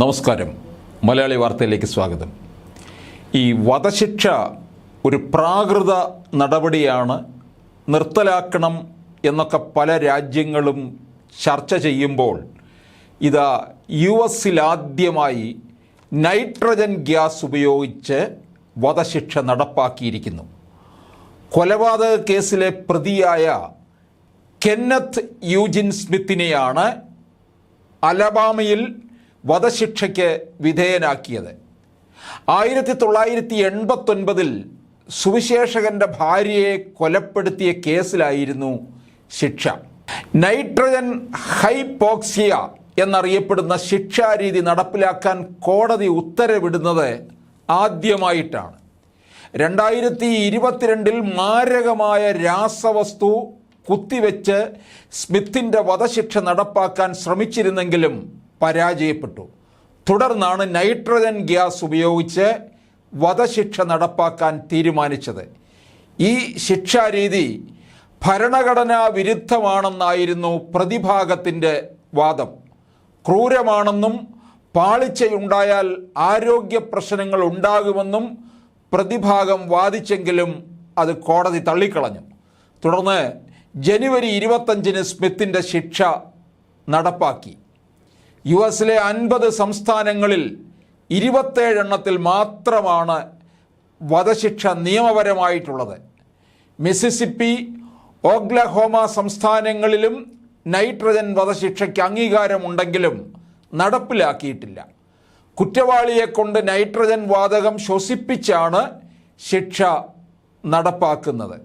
നമസ്കാരം. മലയാളി വാർത്തയിലേക്ക് സ്വാഗതം. ഈ വധശിക്ഷ ഒരു പ്രാകൃത നടപടിയാണ് നിർത്തലാക്കണം എന്നൊക്കെ പല രാജ്യങ്ങളും ചർച്ച ചെയ്യുമ്പോൾ ഇതാ യു എസിലാദ്യമായി നൈട്രജൻ ഗ്യാസ് ഉപയോഗിച്ച് വധശിക്ഷ നടപ്പാക്കിയിരിക്കുന്നു. കൊലപാതക കേസിലെ പ്രതിയായ കെന്നത്ത് യൂജിൻ സ്മിത്തിനെയാണ് അലബാമയിൽ വധശിക്ഷയ്ക്ക് വിധേയനാക്കിയത്. ആയിരത്തി തൊള്ളായിരത്തി എൺപത്തൊൻപതിൽ സുവിശേഷകന്റെ ഭാര്യയെ കൊലപ്പെടുത്തിയ കേസിലായിരുന്നു ശിക്ഷ. നൈട്രജൻ ഹൈപ്പോക്സിയ എന്നറിയപ്പെടുന്ന ശിക്ഷാരീതി നടപ്പിലാക്കാൻ കോടതി ഉത്തരവിടുന്നത് ആദ്യമായിട്ടാണ്. രണ്ടായിരത്തി ഇരുപത്തിരണ്ടിൽ മാരകമായ രാസവസ്തു കുത്തിവെച്ച് സ്മിത്തിന്റെ വധശിക്ഷ നടപ്പാക്കാൻ ശ്രമിച്ചിരുന്നെങ്കിലും പരാജയപ്പെട്ടു. തുടർന്നാണ് നൈട്രജൻ ഗ്യാസ് ഉപയോഗിച്ച് വധശിക്ഷ നടപ്പാക്കാൻ തീരുമാനിച്ചത്. ഈ ശിക്ഷാരീതി ഭരണഘടനാ വിരുദ്ധമാണെന്നായിരുന്നു പ്രതിഭാഗത്തിന്റെ വാദം. ക്രൂരമാണെന്നും പാളിച്ചയുണ്ടായാൽ ആരോഗ്യ പ്രശ്നങ്ങൾ ഉണ്ടാകുമെന്നും പ്രതിഭാഗം വാദിച്ചെങ്കിലും അത് കോടതി തള്ളിക്കളഞ്ഞു. തുടർന്ന് ജനുവരി ഇരുപത്തഞ്ചിന് സ്മിത്തിന്റെ ശിക്ഷ നടപ്പാക്കി. യു എസിലെ അൻപത് സംസ്ഥാനങ്ങളിൽ ഇരുപത്തേഴെണ്ണത്തിൽ മാത്രമാണ് വധശിക്ഷ നിയമപരമായിട്ടുള്ളത്. മിസിസിപ്പി ഓഗ്ലഹോമ സംസ്ഥാനങ്ങളിലും നൈട്രജൻ വധശിക്ഷയ്ക്ക് അംഗീകാരമുണ്ടെങ്കിലും നടപ്പിലാക്കിയിട്ടില്ല. കുറ്റവാളിയെ കൊണ്ട് നൈട്രജൻ വാതകം ശ്വസിപ്പിച്ചാണ് ശിക്ഷ നടപ്പാക്കുന്നത്.